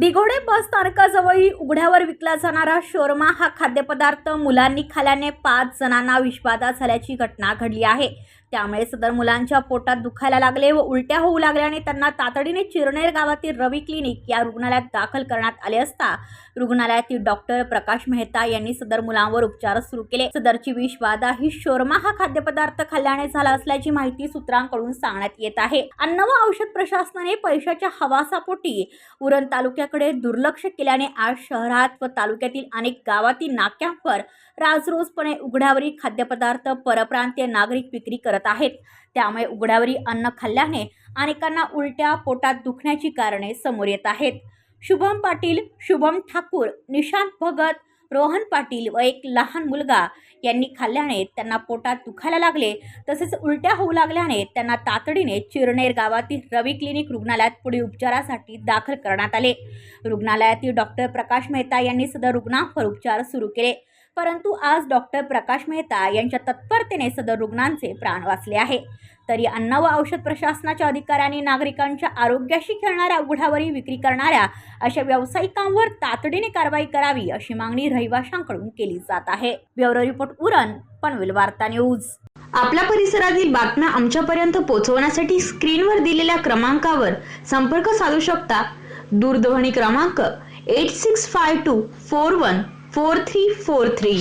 दिघोडे बस स्थानकाजवळही उघड्यावर विकला जाणारा शोरमा हा खाद्यपदार्थ मुलांनी खाल्ल्याने पाच जणांना विषबाधा झाल्याची घटना घडली आहे. त्यामुळे सदर मुलांच्या पोटात दुखायला लागले व उलट्या होऊ लागल्याने त्यांना तातडीने चिरनेर गावातील रवी क्लिनिक या रुग्णालयात दाखल करण्यात आले असता रुग्णालयातील डॉक्टर प्रकाश मेहता यांनी सदर मुलांवर उपचार सुरू केले. सदरची विषबाधा ही शोरमा हा खाद्यपदार्थ खाल्ल्याने झाला असल्याची माहिती सूत्रांकडून सांगण्यात येत आहे. अन्न व औषध प्रशासनाने पैशाच्या हवासापोटी उरण तालुक्याकडे दुर्लक्ष केल्याने आज शहरात व तालुक्यातील अनेक गावातील नाक्यांवर राजरोजपणे उघड्यावरील खाद्यपदार्थ परप्रांतीय नागरिक विक्री करत आहेत. त्यामुळे उघड्यावरी अन्न खाल्ल्याने अनेकांना उलट्या पोटात दुखण्याची कारणे समोर येत आहेत. शुभम पाटील शुभम ठाकूर निशांत भगत रोहन पाटील व एक लहान मुलगा यांनी खाल्ल्याने त्यांना पोटात दुखायला लागले. तसेच उलट्या होऊ लागल्याने त्यांना तातडीने चिरनेर गावातील रवी क्लिनिक रुग्णालयात पुढील उपचारासाठी दाखल करण्यात आले. रुग्णालयातील डॉक्टर प्रकाश मेहता यांनी सदर रुग्णांवर उपचार सुरू केले. परंतु आज डॉक्टर प्रकाश मेहता यांच्या तत्परतेने सदर रुग्णांचे प्राण वाचले आहे. तरी अन्न व औषध प्रशासनाच्या अधिकाऱ्यांनी नागरिकांच्या आरोग्याशी खेळणाऱ्या उघड्यावरील विक्री करणाऱ्या अशा व्यावसायिकांवर तातडीने कारवाई करावी अशी मागणी रहिवाशांकडून केली जात आहे. ब्युरो रिपोर्ट उरण पनवेल वार्ता न्यूज. आपल्या परिसरातील बातम्या आमच्यापर्यंत पोहोचवण्यासाठी स्क्रीनवर दिलेल्या क्रमांकावर संपर्क साधू शकता. दूरध्वनी क्रमांक eight six five two four one four three four three.